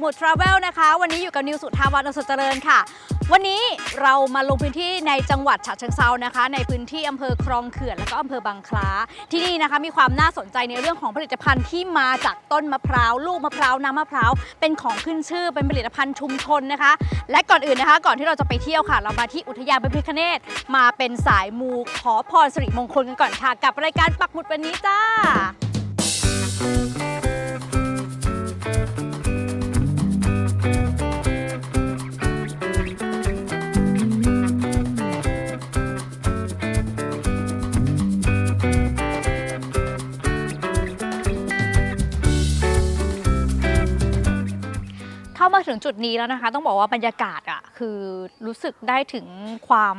หมุดทราเวลนะคะ วันนี้อยู่กับนิวสุธาวันอสุเจริญค่ะ วันนี้เรามาลงพื้นที่ในจังหวัดฉะเชิงเซานะคะ ในพื้นที่อำเภอคลองเขื่อนแล้วก็อำเภอบางคล้า ที่นี่นะคะมีความน่าสนใจในเรื่องของผลิตภัณฑ์ที่มาจากต้นมะพร้าวลูกมะพร้าวน้ำมะพร้าวเป็นของขึ้นชื่อเป็นผลิตภัณฑ์ชุมชนนะคะ และก่อนอื่นนะคะ ก่อนที่เราจะไปเที่ยวค่ะ เรามาที่อุทยานพระพิฆเนศมาเป็นสายมูขอพรสิริมงคลกันก่อนค่ะ กับรายการปักหมุดวันนี้จ้า ถึงจุดนี้แล้วนะคะ ต้องบอกว่าบรรยากาศอะคือรู้สึกได้ถึงความ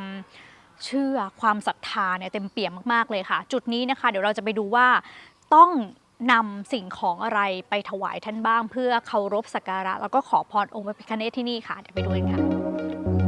เชื่อความศรัทธาเนี่ยเต็มเปี่ยมมากๆเลยค่ะ จุดนี้นะคะ เดี๋ยวเราจะไปดูว่าต้องนำสิ่งของอะไรไปถวายท่านบ้าง เพื่อเคารพสักการะ แล้วก็ขอพรองค์พระพิฆเนศที่นี่ค่ะเดี๋ยวไปดูกันค่ะ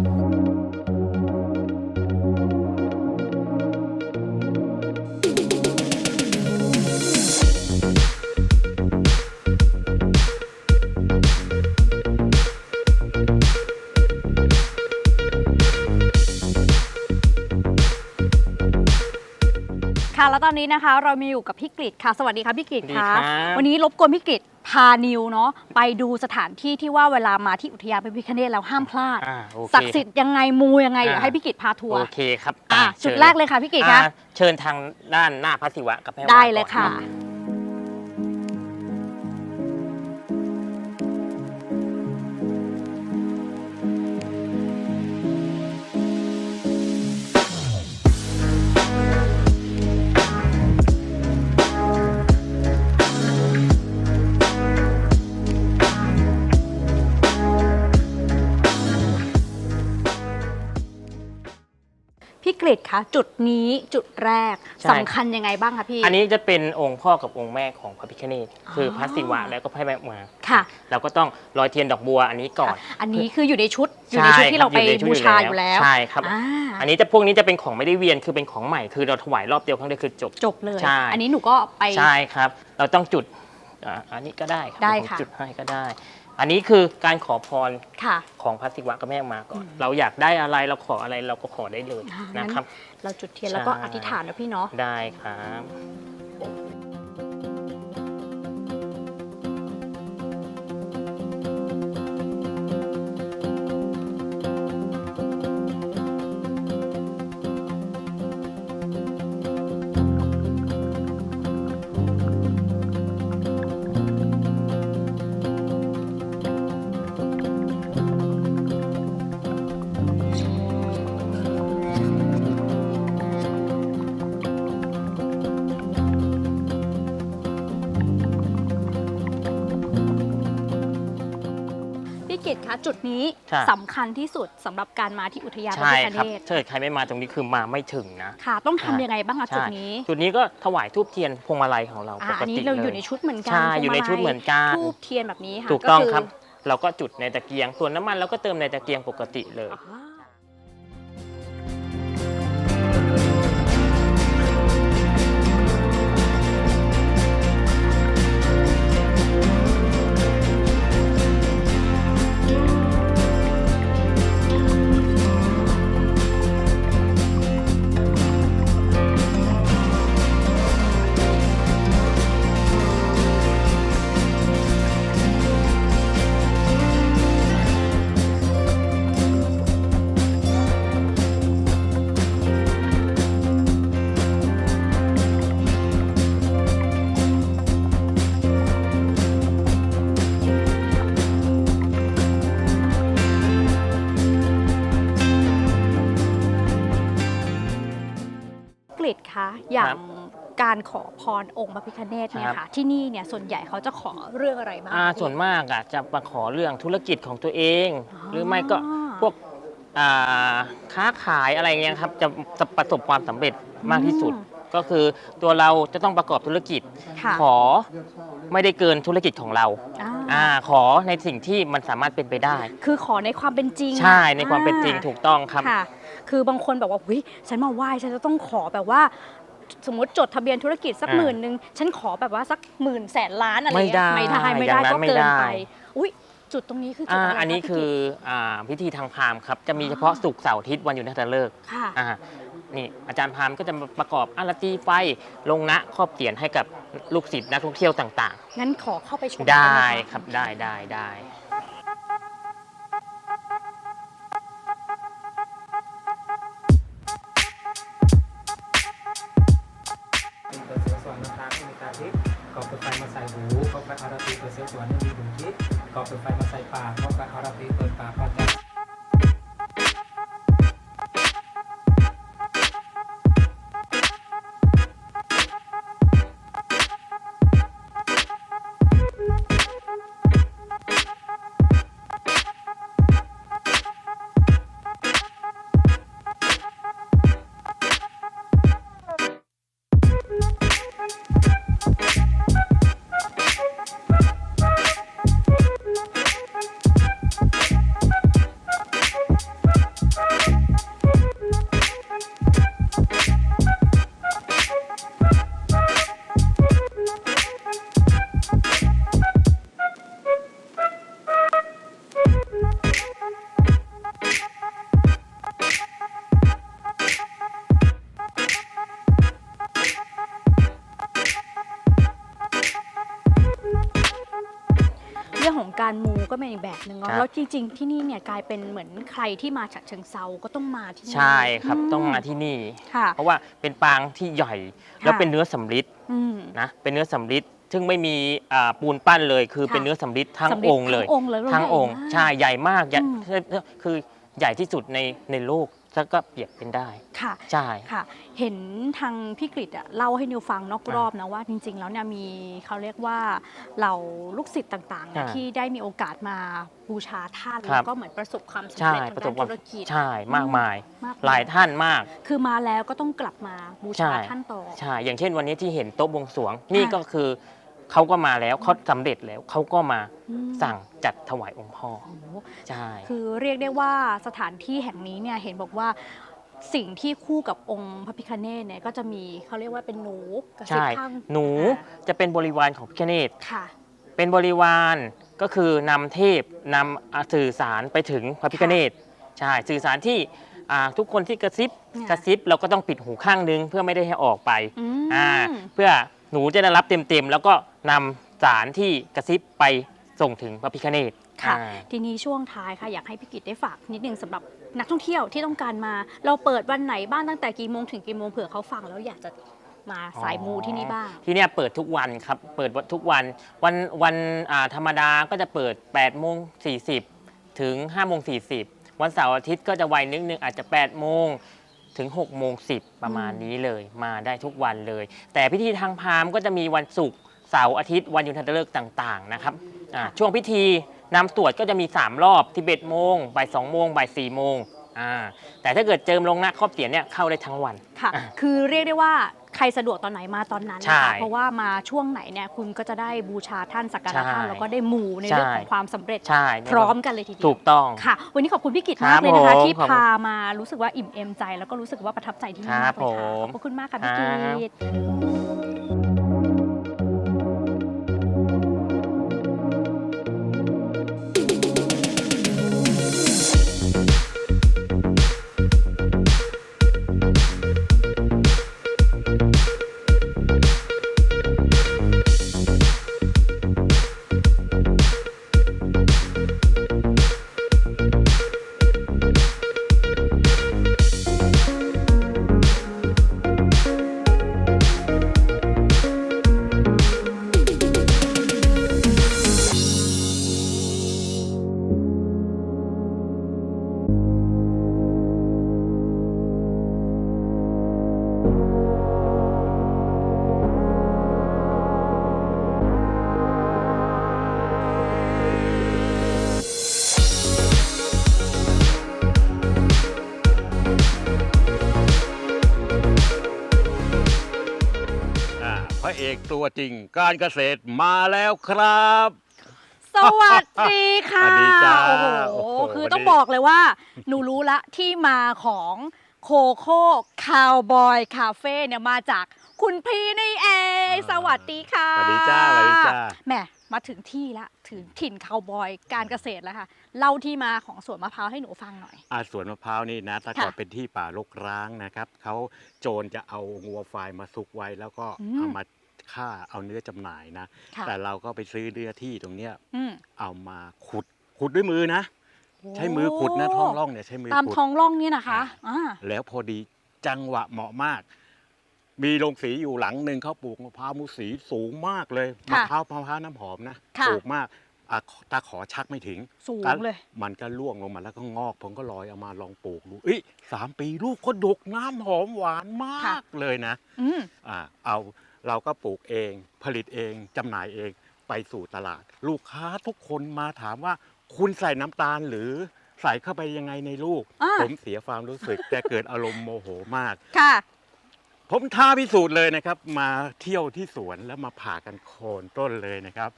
ค่ะ แล้วตอนนี้นะคะเรามีอยู่กับพี่กฤษค่ะ สวัสดีค่ะพี่กฤษสวัสดีค่ะครับ วันนี้รบกวนพี่กฤษพานิวเนาะไปดูสถานที่ที่ว่าเวลามาที่อุทยานพระพิฆเนศแล้วห้ามพลาด อ่าโอเค ศักดิ์สิทธิ์ยังไงมูยังไงเดี๋ยวอ่า ให้พี่กฤษพาทัวร์โอเคครับอะอ่าจุดชิญแรกเลยค่ะพี่กฤษคะอ่าเชิญทางด้านหน้าพระศิวะกับแม่วาได้เลยก่อนค่ะพี่ กฤษคะจุดนี้จุดแรกใช่ สำคัญยังไงบ้างคะพี่ อันนี้จะเป็นองค์พ่อกับองค์แม่ของพระพิฆเนศอ๋อคือพระศิวะแล้วก็พระแม่มาค่ะ เราก็ต้องลอยเทียนดอกบัวอันนี้ก่อนค่ะอันนี้คืออยู่ในชุดอยู่ในชุดที่เราไปใช่คบบูชาอยู่แล้วใช่ครับ อ่าอันนี้จะพวกนี้จะเป็นของไม่ได้เวียนคือเป็นของใหม่คือเราถวายรอบเดียวครั้งเดียวคือจบ จบเลย ใช่ อันนี้หนูก็ไป ใช่ครับ เราต้องจุดอ่าอันนี้ก็ได้ครับได้ผมค่ะ จุดให้ก็ได้ อันนี้คือการขอพรค่ะ ของพระศิวะกับแม่มาก่อน เราอยากได้อะไรเราขออะไรเราก็ขอได้เลยอ่างั้น นะครับ เราจุดเทียนแล้วก็ใช่ อธิษฐานนะพี่เนาะ ได้ครับ กิตคะจุดนี้ใช่สำคัญที่สุดสำหรับการมาที่อุทยานพระใช่พิฆครับเนศถ้าเกิดใครไม่มาตรงนี้คือมาไม่ถึงนะ ค่ะ ต้องทำใช่ยังไงบ้างคะจุดนี้จุดนี้ก็ถวายทูบเทียนพวงมาลัยของเราอ่าปกอันนี้ติเราเลอยู่ยในชุดเหมือนกันใช่อยู่ในชุดเหมือนกันทูบเทียนแบบนี้ค่ะถูกต้องคืครับ เราก็จุดในตะเกียง ส่วนน้ำมันเราก็เติมในตะเกียงปกติเลย อ่า อย่าครังบการขอพรองค์พระพิฆเนศเนี่ยครับค่ะที่นี่เนี่ยส่วนใหญ่เขาจะขอเรื่องอะไรบ้างอ่าคะพี่ส่วนมากอะจะมาขอเรื่องธุรกิจของตัวเองอ๋อหรือไม่ก็พวกอ่าค้าขายอะไรเงี้ยครับจะจะประสบความสำเร็จมากที่สุด ก็คือตัวเราจะต้องประกอบธุรกิจค่ะขอไม่ได้เกินธุรกิจของเราอ่าอ่าขอในสิ่งที่มันสามารถเป็นไปได้ คือขอในความเป็นจริง ใช่ในความเป็นจริงอ่าถูกต้องครับค่ะคือบางคนแบบว่าเฮ้ยฉันมาไหว้ฉันจะต้องขอแบบว่า สมมติจดทะเบียนธุรกิจสักอ่าหมื่นหนึ่งฉันขอแบบว่าสักหมื่นแสนล้านอะไรไม่เงี้ยได้ไม่ได้ไม่อย่าได้งนั้นก็ไม่เกินได้ไปอุ้ยจุดตรงนี้คือจุดอ่าอะไรอันนี้ะพี่คือกิ๊อ่าพิธีทางพราหมณ์ครับจะมีเฉพาะศุกร์เสาร์อาทิตย์วันหยุดนักขัตฤกษ์ค่ะอ่านี่อาจารย์พราหมณ์ก็จะมาประกอบอารตีไฟลงนะครอบเตียนให้กับลูกศิษย์นักท่องเที่ยวต่างงั้นขอเข้าไปชมๆได้หมะครับได้ได้ได้ คาราตีเปิดเสียวสวนให้มีบุญทิพย์กอบเปิดไฟมาใส่ปากกอบไปอาราตีเปิดปากพระจัน แบบหนึ่งครัเนาะบแล้วจริงๆ ที่นี่เนี่ยกลายเป็นเหมือนใครที่มาจากเชิงเซาก็ต้องมาที่นี่ ใช่ครับต้องมาที่นี่ ค่ะเพราะว่าเป็นปางที่ใหญ่ แล้วเป็นเนื้อสำริดอืม นะเป็นเนื้อสำริดซึ่งไม่มีอ่าปูนปั้นเลย คือค่ะ เป็นเนื้อสำริดทั้งสำริดองค์เลย ทั้งองค์เลย ทั้งองค์ใหญ่มากใช่ใหญ่มากใหญ่อืม คือใหญ่ที่สุดในในโลก แล้วก็เปรียบเป็นได้ ค่ะ ใช่ ค่ะ เห็นทางพี่กฤษอะเล่าให้นิวฟังนอกอ่ารอบนะว่าจริง ๆ แล้วเนี่ยมีเขาเรียกว่าเราลูกศิษย์ต่างๆเนี่ยอ่าที่ได้มีโอกาสมาบูชาท่าน ครัแล้บ วก็เหมือนประสบความสำใช่เร็จทางประสด้าบนความธุรกิจใช่มากมาย มากหลายท่านมาก คือมาแล้วก็ต้องกลับมาบูใช่ ชาท่านต่อ ใช่ อย่างเช่นวันนี้ที่เห็นโต๊ะบวงสรวงนี่ค่ะก็คือ เขาก็มาแล้วเขาสำเร็จแล้วเขาก็มาอืม สั่งจัดถวายองค์พ่อโอ้โหใช่ คือเรียกได้ว่าสถานที่แห่งนี้เนี่ยเห็นบอกว่าสิ่งที่คู่กับองค์พระพิคเนตเนี่ยก็จะมีเขาเรียกว่าเป็นหนูกระซิบใช่ ข้างหนูจะเป็นบริวารของพิฆเนศค่ะ เป็นบริวารก็คือนำเทพนำอ่าสื่อสารไปถึงพระพิฆเนศใช่สื่อสารที่อ่าทุกคนที่กระซิบเนี่ยกระซิบเราก็ต้องปิดหูข้างนึงเพื่อไม่ได้ให้ออกไปอืม อ่าเพื่อ หนูจะได้รับเต็มๆ แล้วก็นำสารที่กระซิบไปส่งถึงพระพิฆเนศค่ะ อ่า ทีนี้ช่วงท้ายค่ะอยากให้พี่กิตได้ฝากนิดนึงสำหรับนักท่องเที่ยวที่ต้องการมา เราเปิดวันไหนบ้างตั้งแต่กี่โมงถึงกี่โมงเผื่อเขาฟังแล้วอยากจะมาสายมูที่นี่บ้าง ที่เนี่ยเปิดทุกวันครับ เปิดทุกวันวันวันอ่าธรรมดาก็จะเปิด8โมง40 ถึง5โมง40 วันเสาร์อาทิตย์ก็จะไวนิดนึงอาจจะ8โมง ถึง6โมง10 ประมาณนี้เลยมาได้ทุกวันเลย แต่พิธีทางพราหมณ์ก็จะมีวันศุกร์เสาร์อาทิตย์วันหยุดนักขัตฤกษ์ต่างๆนะครับอ่าช่วงพิธีนำสวดก็จะมี 3 รอบที่11โมงบ่าย2โมงบ่าย4โมงอ่าแต่ถ้าเกิดเจิมลงหน้าครอบเสียนเนี่ยเข้าได้ทั้งวัน ค่ะ อะ คือเรียกได้ว่า ใครสะดวกตอนไหนมาตอนนั้นใช่นะคะเพราะว่ามาช่วงไหนเนี่ยคุณก็จะได้บูชาท่านสักการะท่านใช่แล้วก็ได้มูในเรื่องใช่ ของความสำเร็จใช่พร้อมกันเลยทีเดียวถูกต้อง ค่ะ วันนี้ขอบคุณพี่กิตครัมากบเลยนะคะผมที่ขอบคุณพามารู้สึกว่าอิ่มเอมใจ แล้วก็รู้สึกว่าประทับใจที่นี่ครัมาบกเลยค่ะผม ขอบพระคุณมากค่ะพี่กิครับต ตัวจริง การเกษตรมาแล้วครับ สวัสดีค่ะสวัสดีจ้าโอ้โหโอ้โหคือวันนี้ต้องบอกเลยว่า หนูรู้ละที่มาของโคโค่คาวบอยคาเฟ่เนี่ยมาจากคุณพี่นี่เองสวัสดีค่ะสวัสดีจ้าสวัสดีจ้า แหมมาถึงที่ละถึงถิ่นคาวบอยการเกษตรแล้วค่ะเล่าที่มาของสวนมะพร้าวให้หนูฟังหน่อย อาสวนมะพร้าวนี่นะแต่ก่อนค่ะเป็นที่ป่ารกร้างนะครับ เขาโจรจะเอางัวควายมาซุกไว้แล้วก็อืมเอามา ฆ่าเอาเนื้อจำหน่ายนะ ค่ะแต่เราก็ไปซื้อเนื้อที่ตรงเนี้ยอืมเอามาขุดขุดด้วยมือนะ ใช้มือขุดนะท้องร่องเนี่ยใช้มือตามขุด ท้องร่องเนี่ยนะคะอ่าแล้วพอดีจังหวะเหมาะมาก มีโรงสีอยู่หลังหนึ่งเขาปลูกมะพร้าวมุสีสูงมากเลยมะค่ะพร้าวมะพร้าวน้ำหอมนะค่ะ ปลูกมากอะตาขอชักไม่ถึงสูงก็เลย มันก็ร่วงลงมาแล้วก็งอก ผมก็ลอยเอามาลองปลูกดูเอ้ยสามปีลูกก็ดกน้ำหอมหวานมากเลยนะอืม อ่าเอา เราก็ปลูกเอง ผลิตเองจำหน่ายเองไปสู่ตลาด ลูกค้าทุกคนมาถามว่าคุณใส่น้ำตาลหรือใส่เข้าไปยังไงในลูก อ่า ผมเสียความรู้สึก แต่เกิดอารมณ์โมโหมาก ค่ะ ผมท้าพิสูจน์เลยนะครับ มาเที่ยวที่สวนแล้วมาผ่ากันโคนต้นเลยนะครับ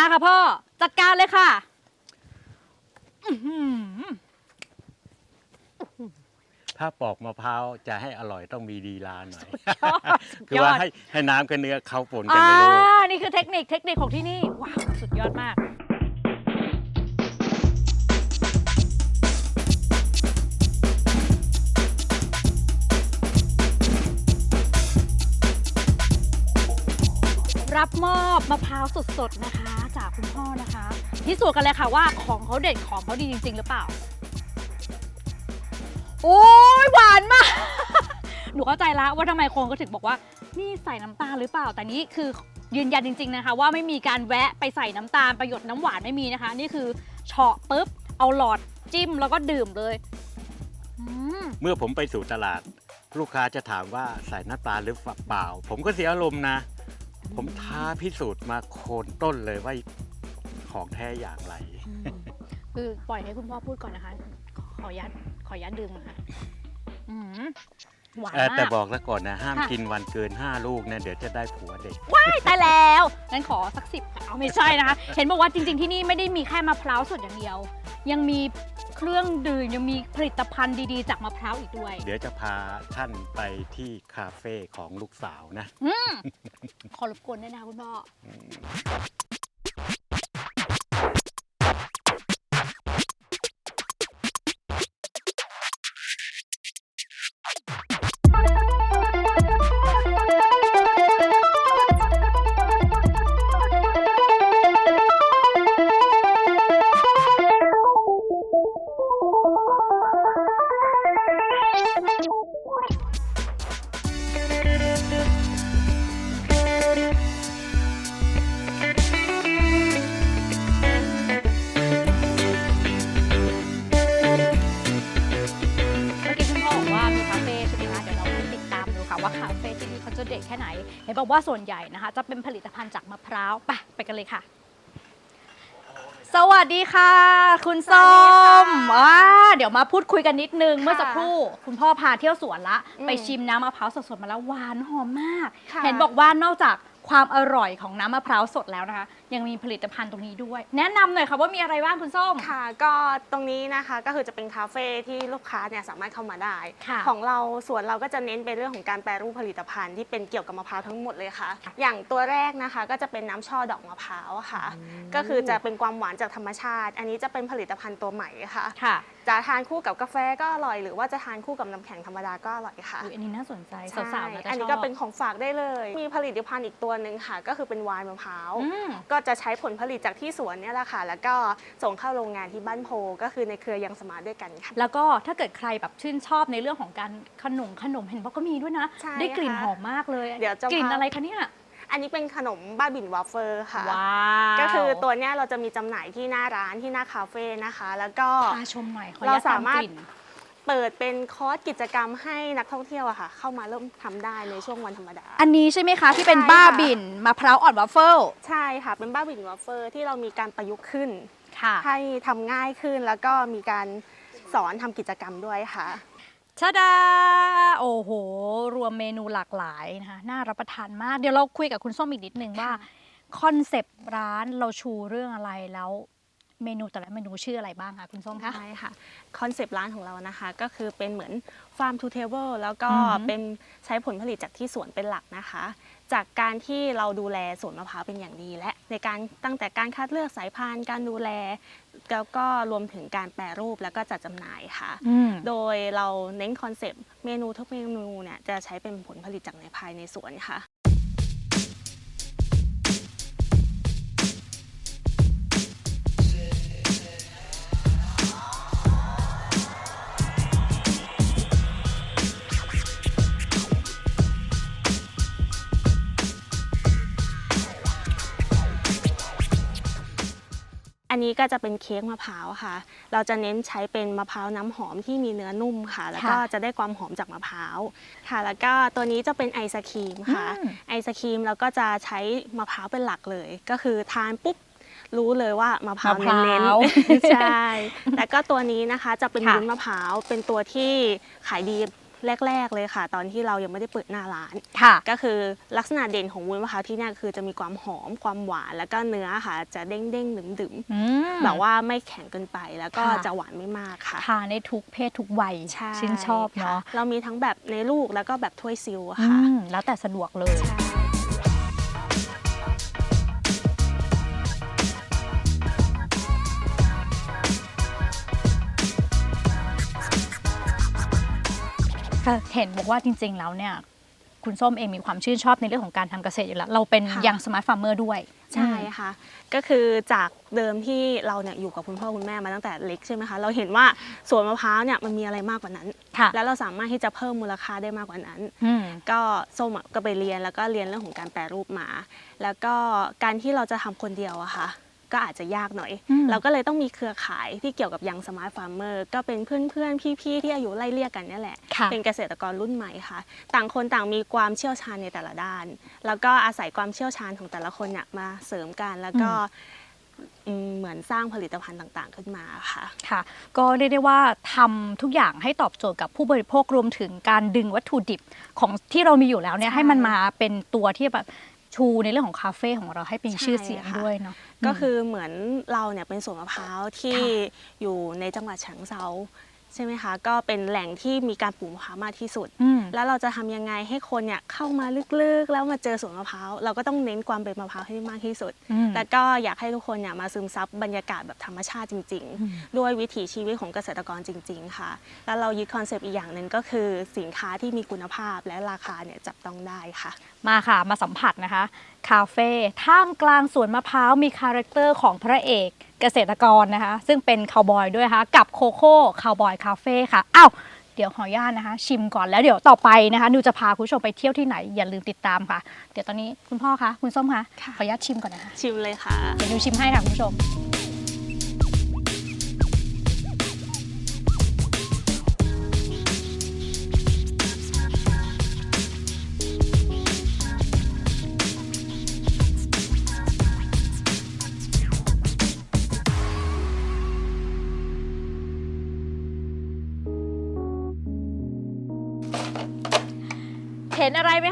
มาค่ะพ่อ จัดการเลยค่ะอื้อหือถ้าปอกมะพร้าวจะให้อร่อยต้องมีดีลาหน่อยยอดสุดคือยว่าอดให้ให้น้ำกับเนื้อเขาปนกันอ่าในโลก นี่คือเทคนิคเทคนิคของที่นี่ ว้าว สุดยอดมาก รับมอบมะพร้าวสดๆนะคะจากคุณพ่อนะคะพิสูจน์กันเลยค่ะว่าของเขาเด็ดของเขาดีจริง ๆ หรือเปล่า โอ้ยหวานมาก หนูเข้าใจแล้วว่าทำไมคนก็ถึงบอกว่า นี่ใส่น้ำตาลหรือเปล่า แต่นี้คือยืนยันจริง ๆ นะคะ ว่าไม่มีการแวะไปใส่น้ำตาลประโยชน์น้ำหวานไม่มีนะคะ นี่คือเฉาะปุ๊บ เอาหลอดจิ้มแล้วก็ดื่มเลยอืมเมื่อผมไปสู่ตลาด ลูกค้าจะถามว่าใส่น้ำตาลหรือเปล่า ผมก็เสียอารมณ์นะ ผมท้าพิสูจน์มาโคนต้นเลยว่า ของแท้อย่างไร อืมคือปล่อยให้คุณพ่อพูดก่อนนะคะ ขออนุญาตขออนุญาตดื่มนะคะอืมหวานเอ่อมาแต่กบอกแล้วก่อนนะ ห้ามค่ะ กินวันเกิน 5 ลูกนะ เดี๋ยวจะได้ผัวเด็กว้ายตายแล้วงั้นขอสักสิบค่ะเอาไม่ใช่นะคะ เห็นบอกว่าจริง ๆ ที่นี่ไม่ได้มีแค่มะพร้าวสดอย่างเดียว ยังมีเครื่องดื่มยังมีผลิตภัณฑ์ดีๆ จากมะพร้าวอีกด้วย เดี๋ยวจะพาท่านไปที่คาเฟ่ของลูกสาวนะอืมขอรบกวนด้วยนะคะคุณพ่อ ว่าส่วนใหญ่นะคะ จะเป็นผลิตภัณฑ์จากมะพร้าวไปไปกันเลยค่ะ สวัสดีค่ะ คุณส้มว้าเดี๋ยวมาพูดคุยกันนิดนึง เมื่อสักครู่คุณพ่อพาเที่ยวสวนละอืมไปชิมน้ำมะพร้าวสดๆมาแล้วหวานหอมมาก ค่ะ เห็นบอกว่านอกจากความอร่อยของน้ำมะพร้าวสดแล้วนะคะ ยังมีผลิตภัณฑ์ตรงนี้ด้วย แนะนำหน่อยค่ะว่ามีอะไรบ้างคุณส้ม ค่ะ ก็ตรงนี้นะคะก็คือจะเป็นคาเฟ่ที่ลูกค้าเนี่ยสามารถเข้ามาได้ ค่ะของเราส่วนเราก็จะเน้นไปเรื่องของการแปรรูปผลิตภัณฑ์ที่เป็นเกี่ยวกับมะพร้าวทั้งหมดเลยค่ะ อย่างตัวแรกนะคะก็จะเป็นน้ำช่อดอกมะพร้าวค่ะก็คือจะเป็นความหวานจากธรรมชาติ อันนี้จะเป็นผลิตภัณฑ์ตัวใหม่ค่ะ ค่ะจะทานคู่กับกาแฟก็อร่อยหรือว่าจะทานคู่กับน้ำแข็งธรรมดาก็อร่อยค่ะ อุ๊ยอันนี้น่าสนใจใช่สาวๆน่าจะชอบอันนี้ก็เป็นของฝากได้เลย มีผลิตภัณฑ์อีกตัวหนึ่งค่ะ ก็คือเป็นไวน์มะพร้าว อืม ก็จะใช้ผลผลิตจากที่สวนเนี่ยแหละค่ะ แล้วก็ส่งเข้าโรงงานที่บ้านโพ ก็คือในเครือยังสมาร์ทด้วยกันค่ะ แล้วก็ถ้าเกิดใครแบบชื่นชอบในเรื่องของการขนมขนมเห็นว่าก็มีด้วยนะ ใช่ได้กลิ่นค่ะหอมมากเลยเดี๋ยวจะกลิ่นพา อะไรคะเนี่ยอันนี้เป็นขนมบ้าบินวาฟเฟอร์ค่ะ ว้าวก็คือตัวเนี้ยเราจะมีจำหน่ายที่หน้าร้านที่หน้าคาเฟ่นะคะ แล้วก็ พาชมหน่อยขออนุเราญาตตาสามมารถกลิ่น เปิดเป็นคอร์สกิจกรรมให้นักท่องเที่ยวอะค่ะ เข้ามาเริ่มทำได้ในช่วงวันธรรมดา อันนี้ใช่ไหมคะ ที่เป็นใช่บ้าค่ะบินมะพร้าวอ่อนวัฟเฟิลใช่ค่ะ เป็นบ้าบินวาฟเฟอร์ที่เรามีการประยุกต์ขึ้น ค่ะ ให้ทำง่ายขึ้นแล้วก็มีการสอนทำกิจกรรมด้วยค่ะ ชาดา โอ้โห รวมเมนูหลากหลายนะคะน่ารับประทานมาก เดี๋ยวเราคุยกับคุณส้มอีกนิดนึงว่าคอนเซปต์ร้านเราชูเรื่องอะไรแล้ว เมนูแต่ละเมนูชื่ออะไรบ้างคะคุณส้มคะ ใช่ค่ะคอนเซปต์ร้านของเรานะคะ ก็คือเป็นเหมือน farm to table แล้วก็อือหือเป็นใช้ผลผลิตจากที่สวนเป็นหลักนะคะ จากการที่เราดูแลสวนมะพร้าวเป็นอย่างดี และในการตั้งแต่การคัดเลือกสายพันธุ์การดูแล แล้วก็รวมถึงการแปรรูปแล้วก็จัดจำหน่ายค่ะ อืม โดยเราเน้นคอนเซปต์เมนูทุกเมนูเนี่ยจะใช้เป็นผลผลิตจากในภายในสวนค่ะ อันนี้ก็จะเป็นเค้กมะพร้าวค่ะ เราจะเน้นใช้เป็นมะพร้าวน้ำหอมที่มีเนื้อนุ่มค่ะ แล้วก็ค่ะจะได้ความหอมจากมะพร้าวค่ะ แล้วก็ตัวนี้จะเป็นไอศครีมค่ะอืมไอศครีมเราก็จะใช้มะพร้าวเป็นหลักเลย ก็คือทานปุ๊บรู้เลยว่ามะพร้าวมะพร้าวเน้นๆใช่ แล้วก็ตัวนี้นะคะจะเป็นค่ะวุ้นมะพร้าวเป็นตัวที่ขายดี แรก ๆ เลยค่ะ ตอนที่เรายังไม่ได้เปิดหน้าร้าน ค่ะ ก็คือลักษณะเด่นของวุ้นมะพร้าวที่เนี่ยคือจะมีความหอมความหวานแล้วก็เนื้อค่ะ จะเด้งเด้งๆดึมดึมอืมๆแบบว่าไม่แข็งเกินไปแล้วก็ค่ะ จะหวานไม่มากค่ะทานได้ทุกเพศทุกวัยใช่ชื่นชอบเนาะค่เรามีทั้งแบบในลูกแล้วก็แบบถ้วยซิลอะอืค่ะมแล้วแต่สะดวกเลย ใช่ ค่ะ เห็นบอกว่าจริง ๆ แล้วเนี่ย คุณส้มเองมีความชื่นชอบในเรื่องของการทำเกษตรอยู่แล้ว เราเป็นยังสมาร์ทฟาร์มเมอร์ด้วยใช่ค่ะ ก็คือจากเดิมที่เราเนี่ยอยู่กับคุณพ่อคุณแม่มาตั้งแต่เล็กใช่ไหมคะ เราเห็นว่าสวนมะพร้าวเนี่ยมันมีอะไรมากกว่านั้น ค่ะ แล้วเราสามารถที่จะเพิ่มมูลค่าได้มากกว่านั้น อืม ก็ส้มอะก็ไปเรียนแล้วก็เรียนเรื่องของการแปรรูปมา แล้วก็การที่เราจะทำคนเดียวอะค่ะ ก็อาจจะยากหน่อยอืมเราก็เลยต้องมีเครือข่ายที่เกี่ยวกับยังสมาร์ทฟาร์มเมอร์ก็เป็นเพื่อนๆ พี่ๆ ที่อายุไล่เลี่ยกันเนี่ยแหละค่ะเป็นเกษตรกรรุ่นใหม่ค่ะ ต่างคนต่างมีความเชี่ยวชาญในแต่ละด้าน แล้วก็อาศัยความเชี่ยวชาญของแต่ละคนเนี่ยมาเสริมกันแล้วก็อืมเหมือนสร้างผลิตภัณฑ์ต่างๆ ขึ้นมาค่ะค่ะ ก็เรียกได้ว่าทำทุกอย่างให้ตอบโจทย์กับผู้บริโภครวมถึงการดึงวัตถุดิบของที่เรามีอยู่แล้วเนี่ยใช่ให้มันมาเป็นตัวที่แบบ ชูในเรื่องของคาเฟ่ของเราให้เป็นใช่ชื่อเสียงค่ะด้วยเนาะก็คือเหมือนเราเนี่ยเป็นสวนมะพร้าวที่ค่ะอยู่ในจังหวัดฉะเชิงเซา ใช่ไหมคะ ก็เป็นแหล่งที่มีการปลูกมะพร้าวมากที่สุดอืมแล้วเราจะทำยังไงให้คนเนี่ยเข้ามาลึกๆ แล้วมาเจอสวนมะพร้าว เราก็ต้องเน้นความเป็นมะพร้าวให้ได้มากที่สุดอืมแต่ก็อยากให้ทุกคนเนี่ยมาซึมซับบรรยากาศแบบธรรมชาติจริงอืมๆด้วยวิถีชีวิตของเกษตรกรจริง ๆ ค่ะ แล้วเรายึดคอนเซปต์อีกอย่างหนึ่งก็คือสินค้าที่มีคุณภาพและราคาเนี่ยจับต้องได้ค่ะ มาค่ะมาสัมผัสนะคะ คาเฟ่ท่ามกลางสวนมะพร้าวมีคาแรคเตอร์ของพระเอก เกษตรกรนะคะ ซึ่งเป็นคาวบอยด้วยนะคะกับโคโค่คาวบอยคาเฟ่ค่ะอ้าวเดี๋ยวขออนุญาตนะคะ ชิมก่อนแล้วเดี๋ยวต่อไปนะคะนิวจะพาคุณผู้ชมไปเที่ยวที่ไหนอย่าลืมติดตามค่ะ เดี๋ยวตอนนี้คุณพ่อคะคุณส้มคะค่ะขออนุญาตชิมก่อนนะคะชิมเลยค่ะเดี๋ยวนิวชิมให้ค่ะคุณผู้ชม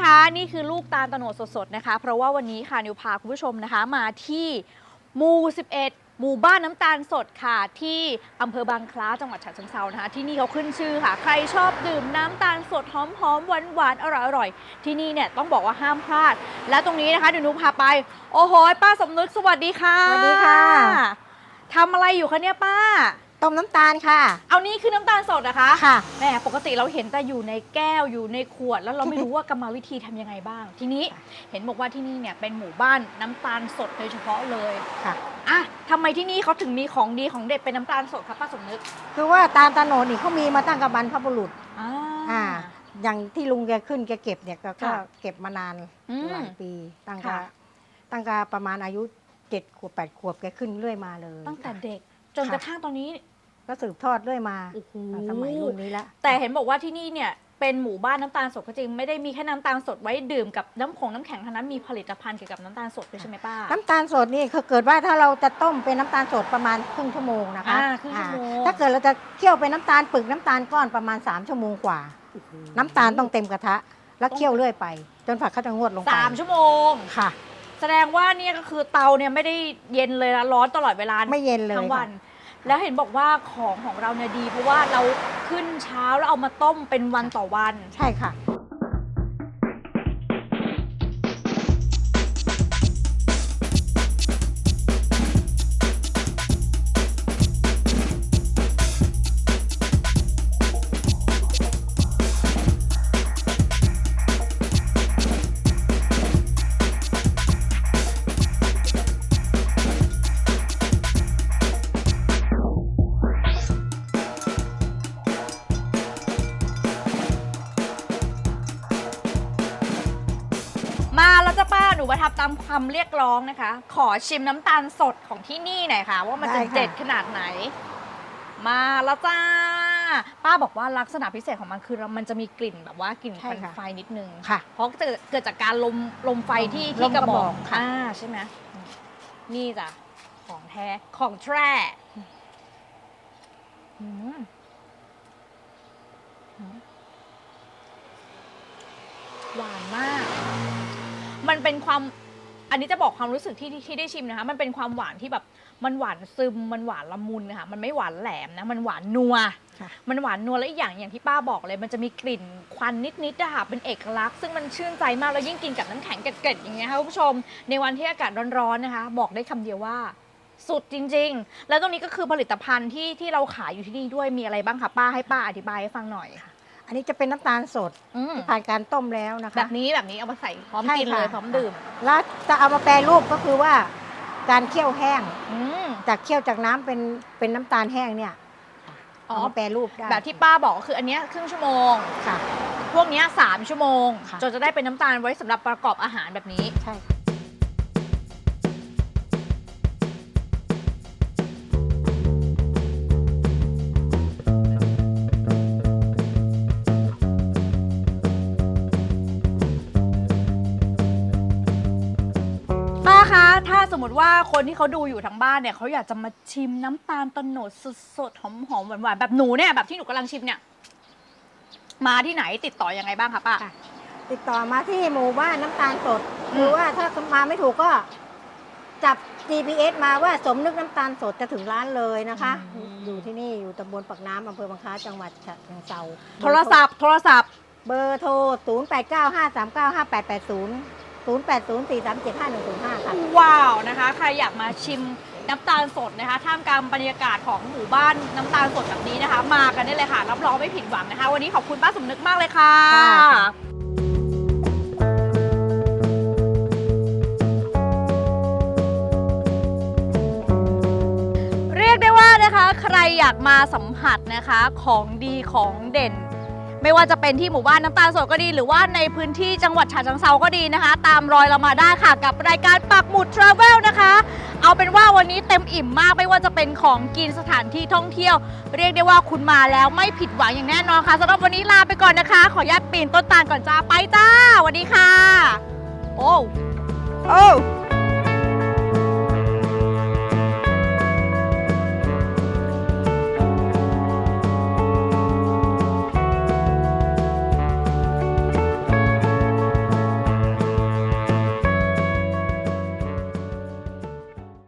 นอะไรไหมคะนี่คือลูกตาลตะโนดสดๆนะคะ เพราะว่าวันนี้ค่ะนิวพาคุณผู้ชมนะคะ มาที่หมู่ 11 หมู่บ้านน้ำตาลสดค่ะ ที่อำเภอบางคล้าจังหวัดฉะเชิงเซานะคะ ที่นี่เขาขึ้นชื่อค่ะ ใครชอบดื่มน้ำตาลสดหอมๆหวานๆอร่อยๆที่นี่เนี่ยต้องบอกว่าห้ามพลาด และตรงนี้นะคะเดี๋ยวนุพาไป โอ้โหป้าสมนึกสวัสดีค่ะสวัสดีค่ะทำอะไรอยู่คะเนี่ยป้า ต้มน้ำตาลค่ะ เอานี่คือน้ำตาลสดนะคะค่ะ แหมปกติเราเห็นแต่อยู่ในแก้วอยู่ในขวด แล้วเราไม่รู้ว่ากรรมวิธีทำยังไงบ้าง ทีนี้เห็นบอกว่าที่นี่เนี่ยเป็นหมู่บ้านน้ำตาลสดโดยเฉพาะเลยค่ะ อะทำไมที่นี่เขาถึงมีของดีของเด็ดเป็นน้ำตาลสดครับป้าสมนึกคือว่าตามถนนนี่เขามีมาตั้งกับบรรพบุรุษ อ่า อ่า อย่างที่ลุงแกขึ้นแกเก็บเนี่ยก็ก็ค่ะเก็บมานานอืมหลายปี ตั้งค่ะกาตั้งกาประมาณอายุเจ็ดขวบแปดขวบแกขึ้นเรื่อยมาเลยตั้งแต่เด็ก จนค่ะ กระทั่งตอนนี้ ก็สืบทอดเรื่อยมาโอ้โหสมัยรุ่นนี้ละแต่เห็นบอกว่าที่นี่เนี่ยเป็นหมู่บ้านน้ำตาลสดก็จริงไม่ได้มีแค่น้ำตาลสดไว้ดื่มกับน้ำผงน้ำแข็งเท่านั้นมีผลิตภัณฑ์เกี่ยวกับน้ำตาลสดด้วยใช่ไหมป้า น้ำตาลสดนี่คือเกิดว่าถ้าเราจะต้มเป็นน้ำตาลสดประมาณครึ่งชั่วโมงนะคะอ่าครึ่งชั่วโมงอ่าถ้าเกิดเราจะเคี่ยวเป็นน้ำตาลปึกน้ำตาลก้อนประมาณ 3 ชั่วโมงกว่า น้ำตาลต้องเต็มกระทะ แล้วเคี่ยวเรื่อยไป จนผักเขาจะงวดลงไปสามชั่วโมงค่ะ แสดงว่าเนี่ยก็คือเตาเนี่ยไม่ได้เย็นเลยนะร้อนตลอดเวลาไม่เย็นเลยทั้งวันค่ะ แล้วเห็นบอกว่าของของเราเนี่ยดี เพราะว่าเราขึ้นเช้าแล้วเอามาต้มเป็นวันต่อวัน ใช่ค่ะ มาแล้วจ้าป้าหนูมาทำตามคำเรียกร้องนะคะ ขอชิมน้ำตาลสดของที่นี่หน่อยค่ะ ว่ามันจะได้ค่ะ เด็ดขนาดไหน มาแล้วจ้า ป้าบอกว่าลักษณะพิเศษของมันคือมันจะมีกลิ่นแบบว่ากลิ่นควันไฟนิดนึง ค่ะ เพราะเกิดเกิดจากการลมลมไฟที่ลที่มกกระระบบออกกค่ะ อ่าใช่ไหมนี่จ้ะ ของแท้ ของแท้อืมอืมหวานมาก มันเป็นความอันนี้จะบอกความรู้สึกที่ที่ที่ได้ชิมนะคะ มันเป็นความหวานที่แบบมันหวานซึมมันหวานละมุนนะคะมันไม่หวานแหลมนะมันหวานนัว ค่ะ มันหวานนัวและอีกอย่างอย่างที่ป้าบอกเลย มันจะมีกลิ่นควันนิดๆอะค่ะเป็นเอกลักษณ์ซึ่งมันชื่นใจมากแล้วยิ่งกินกับน้ำแข็งเกล็ดๆอย่างเงี้ยค่ะคุณผู้ชม ในวันที่อากาศร้อนๆนะคะ บอกได้คำเดียวว่า สุดจริง ๆ แล้วตรงนี้ก็คือผลิตภัณฑ์ที่ที่เราขายอยู่ที่นี่ด้วยมีอะไรบ้างคะป้าให้ป้าอธิบายให้ฟังหน่อยค่ะ อันนี้จะเป็นน้ำตาลสดอืมที่ผ่านการต้มแล้วนะคะ แบบนี้แบบนี้เอามาใส่พร้อมใช่กินเลยค่ะ พร้อมดื่มแล้วจะเอามาแปรรูปก็คือว่า การเคี่ยวแห้ง อืมจากเคี่ยวจากน้ำเป็นเป็นน้ำตาลแห้งเนี่ยอ๋อเอามาแปรรูปได้แบบที่ป้าบอกก็คืออันเนี้ยครึ่งชั่วโมง ค่ะ พวกเนี้ยสามชั่วโมงค่ะ จนจะได้เป็นน้ำตาลไว้สำหรับประกอบอาหารแบบนี้ ใช่ค่ะ ถ้าสมมติว่าคนที่เขาดูอยู่ทางบ้านเนี่ยเขาอยากจะมาชิมน้ำตาลโตโนดสดๆหอมๆหวานๆแบบหนูเนี่ยแบบที่หนูกำลังชิมเนี่ย มาที่ไหนติดต่อยังไงบ้างคะป้า ค่ะ ติดต่อมาที่หมู่บ้านน้ำตาลสดหรือว่าถ้ามาไม่ถูกก็จับ GPS มาว่าสมนึกน้ำตาลสดจะถึงร้านเลยนะคะอืมอยู่ที่นี่อยู่ตำบลปักน้ำอำเภอบางคล้าจังหวัดฉะเชิงเทราโทรศัพท์โทรศัพท์ เบอร์โทร 0 8 9 5 3 9 5 8 8 0 0 8 0 4 3 7 5 1 0 5ค่ะ ว้าวนะคะ ใครอยากมาชิมน้ำตาลสดนะคะ ท่ามกลางบรรยากาศของหมู่บ้านน้ำตาลสดแบบนี้นะคะ มากันได้เลยค่ะ รับรองไม่ผิดหวังนะคะ วันนี้ขอบคุณป้าสมนึกมากเลยค่ะ ค่ะ เรียกได้ว่านะคะ ใครอยากมาสัมผัสนะคะของดีของเด่น ไม่ว่าจะเป็นที่หมู่บ้านน้ำตาลสดก็ดี หรือว่าในพื้นที่จังหวัดฉะเชิงเซาก็ดีนะคะ ตามรอยเรามาได้ค่ะกับรายการปักหมุดทราเวลนะคะ เอาเป็นว่าวันนี้เต็มอิ่มมากไม่ว่าจะเป็นของกินสถานที่ท่องเที่ยว เรียกได้ว่าคุณมาแล้วไม่ผิดหวังอย่างแน่นอนค่ะสำหรับวันนี้ลาไปก่อนนะคะ ขออนุญาตปีนต้นตาลก่อนจ้าไปจ้าสวัสดีค่ะ โอ้โอ้